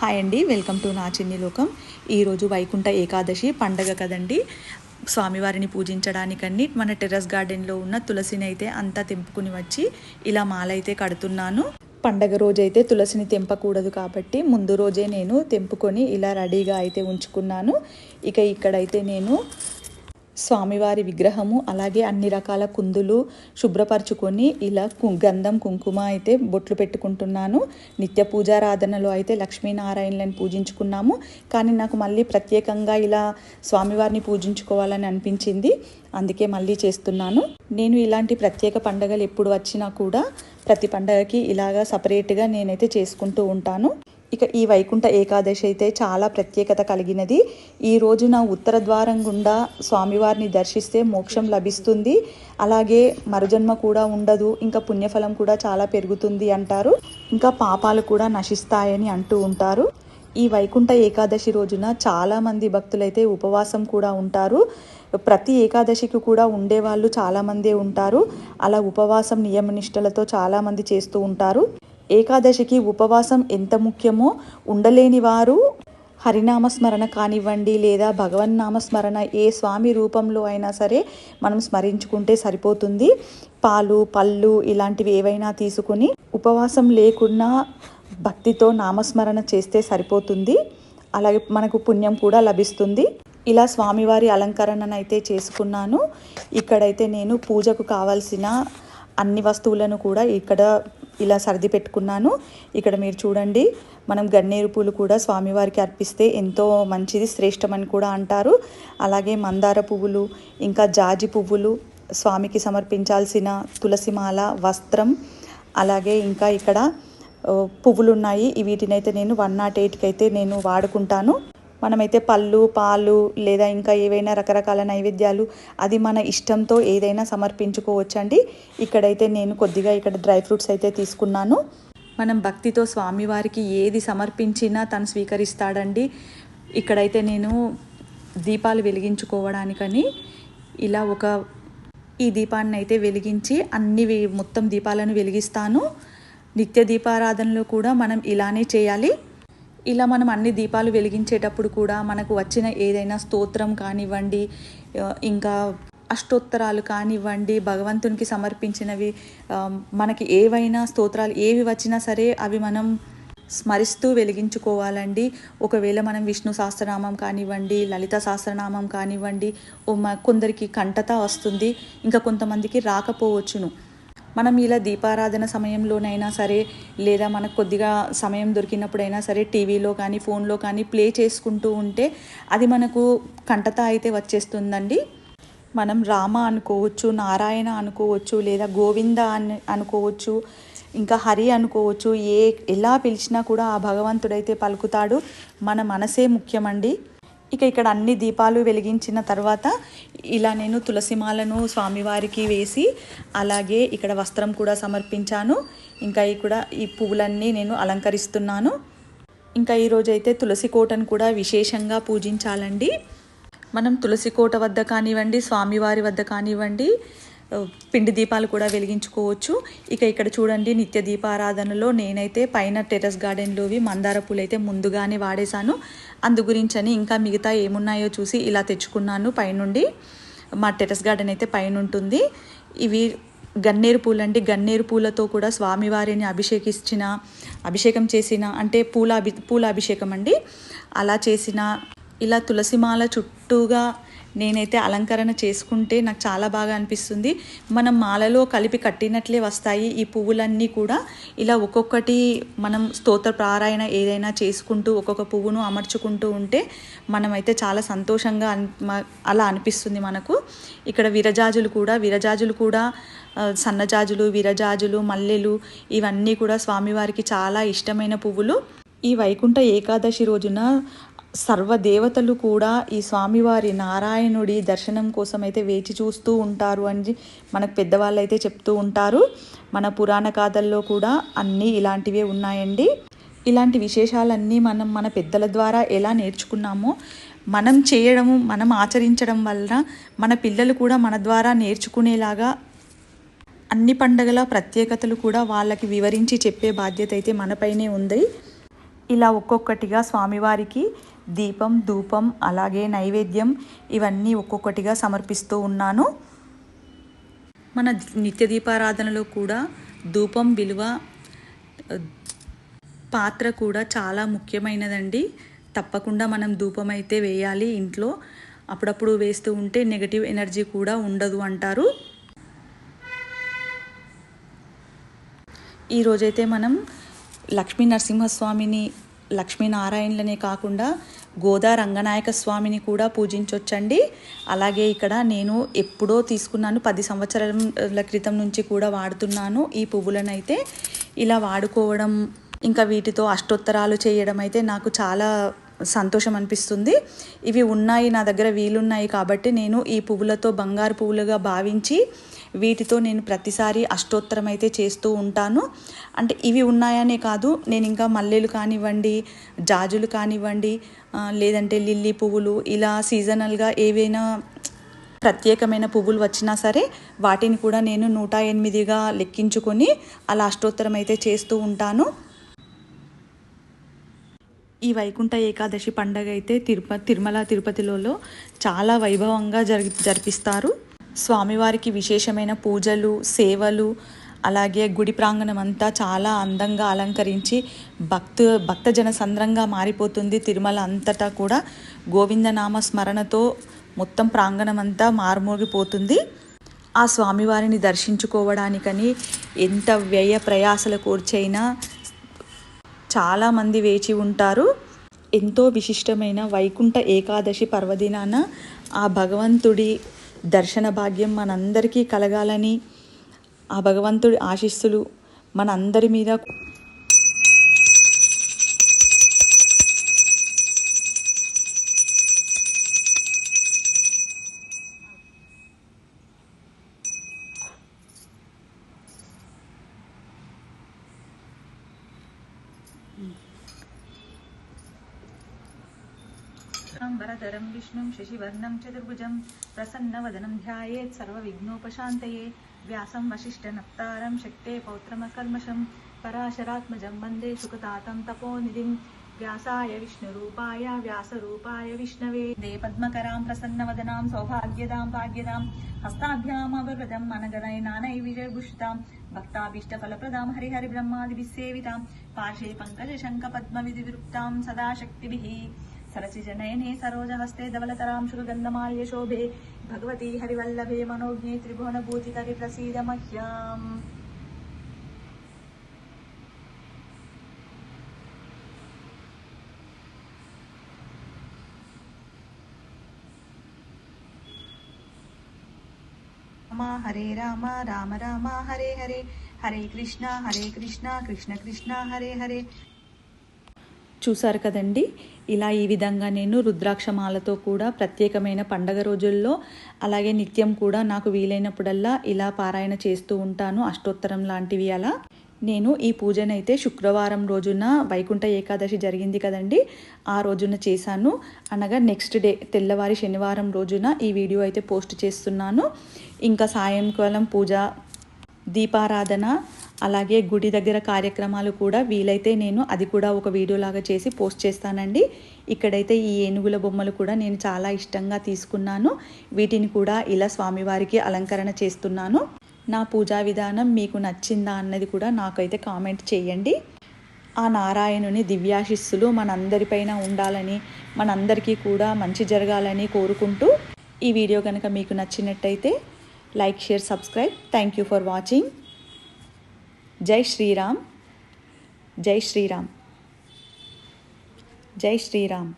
Hi అండి welcome to నా చిన్ని లోకం. ఈరోజు వైకుంఠ ఏకాదశి పండగ కదండి. స్వామివారిని పూజించడానికని మన టెర్రస్ గార్డెన్లో ఉన్న తులసిని అయితే అంతా తెంపుకుని వచ్చి ఇలా మాలైతే కడుతున్నాను. పండగ రోజైతే తులసిని తెంపకూడదు కాబట్టి ముందు రోజే నేను తెంపుకొని ఇలా రెడీగా అయితే ఉంచుకున్నాను. ఇక ఇక్కడైతే నేను స్వామివారి విగ్రహము అలాగే అన్ని రకాల కుందులు శుభ్రపరచుకొని ఇలా గంధం కుంకుమ అయితే బొట్లు పెట్టుకుంటున్నాను. నిత్య పూజారాధనలో అయితే లక్ష్మీనారాయణలను పూజించుకున్నాము. కానీ నాకు మళ్ళీ ప్రత్యేకంగా ఇలా స్వామివారిని పూజించుకోవాలని అనిపించింది. అందుకే మళ్ళీ చేస్తున్నాను. నేను ఇలాంటి ప్రత్యేక పండగలు ఎప్పుడు వచ్చినా కూడా ప్రతి పండగకి ఇలాగా సపరేట్గా నేనైతే చేసుకుంటూ ఉంటాను. ఇక ఈ వైకుంఠ ఏకాదశి అయితే చాలా ప్రత్యేకత కలిగినది. ఈ రోజున ఉత్తర ద్వారం గుండా స్వామివారిని దర్శిస్తే మోక్షం లభిస్తుంది. అలాగే మరుజన్మ కూడా ఉండదు ఇంకా పుణ్యఫలం కూడా చాలా పెరుగుతుంది అంటారు. ఇంకా పాపాలు కూడా నశిస్తాయని అంటూ ఉంటారు. ఈ వైకుంఠ ఏకాదశి రోజున చాలామంది భక్తులైతే ఉపవాసం కూడా ఉంటారు. ప్రతి ఏకాదశికి కూడా ఉండేవాళ్ళు చాలామందే ఉంటారు. అలా ఉపవాసం నియమనిష్టలతో చాలామంది చేస్తూ ఉంటారు. ఏకాదశికి ఉపవాసం ఎంత ముఖ్యమో ఉండలేని వారు హరినామస్మరణ కానివ్వండి లేదా భగవన్ నామస్మరణ ఏ స్వామి రూపంలో అయినా సరే మనం స్మరించుకుంటే సరిపోతుంది. పాలు పళ్ళు ఇలాంటివి ఏవైనా తీసుకుని ఉపవాసం లేకున్నా భక్తితో నామస్మరణ చేస్తే సరిపోతుంది. అలాగే మనకు పుణ్యం కూడా లభిస్తుంది. ఇలా స్వామివారి అలంకరణనైతే చేసుకున్నాను. ఇక్కడైతే నేను పూజకు కావాల్సిన అన్ని వస్తువులను కూడా ఇక్కడ ఇలా సర్ది పెట్టుకున్నాను. ఇక్కడ మీరు చూడండి మనం గన్నేరు పూలు కూడా స్వామివారికి అర్పిస్తే ఎంతో మంచిది శ్రేష్టమని కూడా అంటారు. అలాగే మందార పువ్వులు ఇంకా జాజి పువ్వులు స్వామికి సమర్పించాల్సిన తులసిమాల వస్త్రం అలాగే ఇంకా ఇక్కడ పువ్వులు ఉన్నాయి వీటినైతే నేను వన్ నాట్ ఎయిట్కి అయితే నేను వాడుకుంటాను. మనమైతే పళ్ళు పాలు లేదా ఇంకా ఏవైనా రకరకాల నైవేద్యాలు అది మన ఇష్టంతో ఏదైనా సమర్పించుకోవచ్చండి. ఇక్కడైతే నేను కొద్దిగా ఇక్కడ డ్రై ఫ్రూట్స్ అయితే తీసుకున్నాను. మనం భక్తితో స్వామివారికి ఏది సమర్పించినా తను స్వీకరిస్తాడండి. ఇక్కడైతే నేను దీపాలు వెలిగించుకోవడానికని ఇలా ఒక ఈ దీపాన్ని అయితే వెలిగించి అన్ని మొత్తం దీపాలను వెలిగిస్తాను. నిత్య దీపారాధనలో కూడా మనం ఇలానే చేయాలి. ఇలా మనం అన్ని దీపాలు వెలిగించేటప్పుడు కూడా మనకు వచ్చిన ఏదైనా స్తోత్రం కానివ్వండి ఇంకా అష్టోత్తరాలు కానివ్వండి భగవంతునికి సమర్పించినవి మనకి ఏవైనా స్తోత్రాలు ఏవి వచ్చినా సరే అవి మనం స్మరిస్తూ వెలిగించుకోవాలండి. ఒకవేళ మనం విష్ణు సహస్రనామం కానివ్వండి లలిత సహస్రనామం కానివ్వండి ఓ మ- కొందరికి కంటత వస్తుంది ఇంకా కొంతమందికి రాకపోవచ్చును. మనం ఇలా దీపారాధన సమయంలోనైనా సరే లేదా మనకు కొద్దిగా సమయం దొరికినప్పుడైనా సరే టీవీలో కానీ ఫోన్లో కానీ ప్లే చేసుకుంటూ ఉంటే అది మనకు కంటత అయితే వచ్చేస్తుందండి. మనం రామ అనుకోవచ్చు నారాయణ అనుకోవచ్చు లేదా గోవింద అని అనుకోవచ్చు ఇంకా హరి అనుకోవచ్చు ఏ ఎలా పిలిచినా కూడా ఆ భగవంతుడైతే పలుకుతాడు. మన మనసే ముఖ్యమండి. ఇక ఇక్కడ అన్ని దీపాలు వెలిగించిన తర్వాత ఇలా నేను తులసిమాలను స్వామివారికి వేసి అలాగే ఇక్కడ వస్త్రం కూడా సమర్పించాను. ఇంకా ఇక్కడ ఈ పువ్వులన్నీ నేను అలంకరిస్తున్నాను. ఇంకా ఈరోజు అయితే తులసి కోటను కూడా విశేషంగా పూజించాలండి. మనం తులసి కోట వద్ద కానివ్వండి స్వామివారి వద్ద కానివ్వండి పిండి దీపాలు కూడా వెలిగించుకోవచ్చు. ఇక ఇక్కడ చూడండి నిత్య దీపారాధనలో నేనైతే పైన టెర్రస్ గార్డెన్లోవి మందార పూలు అయితే ముందుగానే వాడేశాను. అందు గురించని ఇంకా మిగతా ఏమున్నాయో చూసి ఇలా తెచ్చుకున్నాను పైనుండి. మా టెర్రస్ గార్డెన్ అయితే పైన ఉంటుంది ఇవి గన్నేరు పూలండి. గన్నేరు పూలతో కూడా స్వామివారిని అభిషేకించిన అభిషేకం చేసిన అంటే పూల అభి పూల అభిషేకం అండి. అలా చేసిన ఇలా తులసిమాల చుట్టూగా నేనైతే అలంకరణ చేసుకుంటే నాకు చాలా బాగా అనిపిస్తుంది. మనం మాలలో కలిపి కట్టినట్లే వస్తాయి ఈ పువ్వులన్నీ కూడా. ఇలా ఒక్కొక్కటి మనం స్తోత్ర ప్రారాయణ ఏదైనా చేసుకుంటూ ఒక్కొక్క పువ్వును అమర్చుకుంటూ ఉంటే మనమైతే చాలా సంతోషంగా అలా అనిపిస్తుంది మనకు. ఇక్కడ విరజాజులు కూడా విరజాజులు కూడా సన్నజాజులు విరజాజులు మల్లెలు ఇవన్నీ కూడా స్వామివారికి చాలా ఇష్టమైన పువ్వులు. ఈ వైకుంఠ ఏకాదశి రోజున సర్వదేవతలు కూడా ఈ స్వామివారి నారాయణుడి దర్శనం కోసం అయితే వేచి చూస్తూ ఉంటారు అని మనకు పెద్దవాళ్ళు అయితే చెప్తూ ఉంటారు. మన పురాణ గాథల్లో కూడా అన్నీ ఇలాంటివే ఉన్నాయండి. ఇలాంటి విశేషాలన్నీ మనం మన పెద్దల ద్వారా ఎలా నేర్చుకున్నామో మనం చేయడము మనం ఆచరించడం వలన మన పిల్లలు కూడా మన ద్వారా నేర్చుకునేలాగా అన్ని పండగల ప్రత్యేకతలు కూడా వాళ్ళకి వివరించి చెప్పే బాధ్యత అయితే మనపైనే ఉంది. ఇలా ఒక్కొక్కటిగా స్వామివారికి దీపం ధూపం అలాగే నైవేద్యం ఇవన్నీ ఒక్కొక్కటిగా సమర్పిస్తూ ఉన్నాను. మన నిత్య దీపారాధనలో కూడా ధూపం విలువ పాత్ర కూడా చాలా ముఖ్యమైనదండి. తప్పకుండా మనం ధూపం అయితే వేయాలి ఇంట్లో. అప్పుడప్పుడు వేస్తూ ఉంటే నెగటివ్ ఎనర్జీ కూడా ఉండదు అంటారు. ఈరోజైతే మనం లక్ష్మీ నరసింహస్వామిని లక్ష్మీనారాయణలనే కాకుండా గోదా రంగనాయక స్వామిని కూడా పూజించవచ్చండి అలాగే ఇక్కడ నేను ఎప్పుడో తీసుకున్నాను పది సంవత్సరాల క్రితం నుంచి కూడా వాడుతున్నాను ఈ పువ్వులను అయితే ఇలా వాడుకోవడం ఇంకా వీటితో అష్టోత్తరాలు చేయడం అయితే నాకు చాలా సంతోషం అనిపిస్తుంది ఇవి ఉన్నాయి నా దగ్గర వీలున్నాయి కాబట్టి నేను ఈ పువ్వులతో బంగారు పువ్వులుగా భావించి వీటితో నేను ప్రతిసారి అష్టోత్తరం అయితే చేస్తూ ఉంటాను. అంటే ఇవి ఉన్నాయనే కాదు నేను ఇంకా మల్లెలు కానివ్వండి జాజులు కానివ్వండి లేదంటే లిల్లీ పువ్వులు ఇలా సీజనల్గా ఏవైనా ప్రత్యేకమైన పువ్వులు వచ్చినా సరే వాటిని కూడా నేను నూట ఎనిమిదిగా లెక్కించుకొని అలా అష్టోత్తరం అయితే చేస్తూ ఉంటాను. ఈ వైకుంఠ ఏకాదశి పండగ అయితే తిరుపతి తిరుమల తిరుపతిలో చాలా వైభవంగా జరి జరిపిస్తారు. స్వామివారికి విశేషమైన పూజలు సేవలు అలాగే గుడి ప్రాంగణం అంతా చాలా అందంగా అలంకరించి భక్తు భక్తజన సంద్రంగా మారిపోతుంది. తిరుమల అంతటా కూడా గోవిందనామ స్మరణతో మొత్తం ప్రాంగణం అంతా మారుమోగిపోతుంది. ఆ స్వామివారిని దర్శించుకోవడానికని ఎంత వ్యయ ప్రయాసల కూర్చైనా చాలామంది వేచి ఉంటారు. ఎంతో విశిష్టమైన వైకుంఠ ఏకాదశి పర్వదినాన ఆ భగవంతుడి దర్శన భాగ్యం మనందరికీ కలగాలని ఆ భగవంతుడి ఆశీస్సులు మనందరి మీద वरदरं विष्णुं, शशिवर्णं, चतुर्भुजं, प्रसन्नवदनं ध्यायेत् सर्वविघ्नोपशान्तये। व्यासं, वसिष्ठनप्तारं, शक्ते पौत्रमकल्मषं पराशरात्मजं वंदे सुखतातं तपोनिधिं। व्यासाय विष्णुरूपाय, व्यासरूपाय विष्णवे। दे पद्मकरां, प्रसन्नवदनां, सौभाग्यदां, भाग्यदां। हस्ताभ्यामवृदं मनगणैनानैविजयभूषितां भक्ताभीष्टफलप्रदां, हरिहरिब्रह्मादिभिः सेवितां पाशे पङ्कजशङ्खपद्मविधिविरुक्तां सदा सरसिज नयने सरोज सरोजहस्ते धवलतरां शुकगन्धमाल्य शोभे। भगवती हरिवल्लभे मनोज्ञे त्रिभुवन भूति त्रिभुवनभूतिकरि प्रसीद मह्याम् हरे राम राम राम, हरे हरे। हरे कृष्णा हरे कृष्णा, कृष्ण कृष्णा, हरे हरे। చూసారు కదండి. ఇలా ఈ విధంగా నేను రుద్రాక్షమాలతో కూడా ప్రత్యేకమైన పండగ రోజుల్లో అలాగే నిత్యం కూడా నాకు వీలైనప్పుడల్లా ఇలా పారాయణ చేస్తూ ఉంటాను అష్టోత్తరం లాంటివి అలా. నేను ఈ పూజనైతే శుక్రవారం రోజున వైకుంఠ ఏకాదశి జరిగింది కదండి. ఆ రోజున చేశాను. అనగా నెక్స్ట్ డే తెల్లవారి శనివారం రోజున ఈ వీడియో అయితే పోస్ట్ చేస్తున్నాను. ఇంకా సాయంకాలం పూజ దీపారాధన అలాగే గుడి దగ్గర కార్యక్రమాలు కూడా వీలైతే నేను అది కూడా ఒక వీడియోలాగా చేసి పోస్ట్ చేస్తానండి. ఇక్కడైతే ఈ ఏనుగుల బొమ్మలు కూడా నేను చాలా ఇష్టంగా తీసుకున్నాను. వీటిని కూడా ఇలా స్వామివారికి అలంకరణ చేస్తున్నాను. నా పూజా విధానం మీకు నచ్చిందా అన్నది కూడా నాకైతే కామెంట్ చేయండి. ఆ నారాయణుని దివ్యాశిస్సులు మనందరిపైన ఉండాలని మనందరికీ కూడా మంచి జరగాలని కోరుకుంటూ ఈ వీడియో కనుక మీకు నచ్చినట్టయితే like share subscribe thank you for watching जय श्री राम जय श्री राम जय श्री राम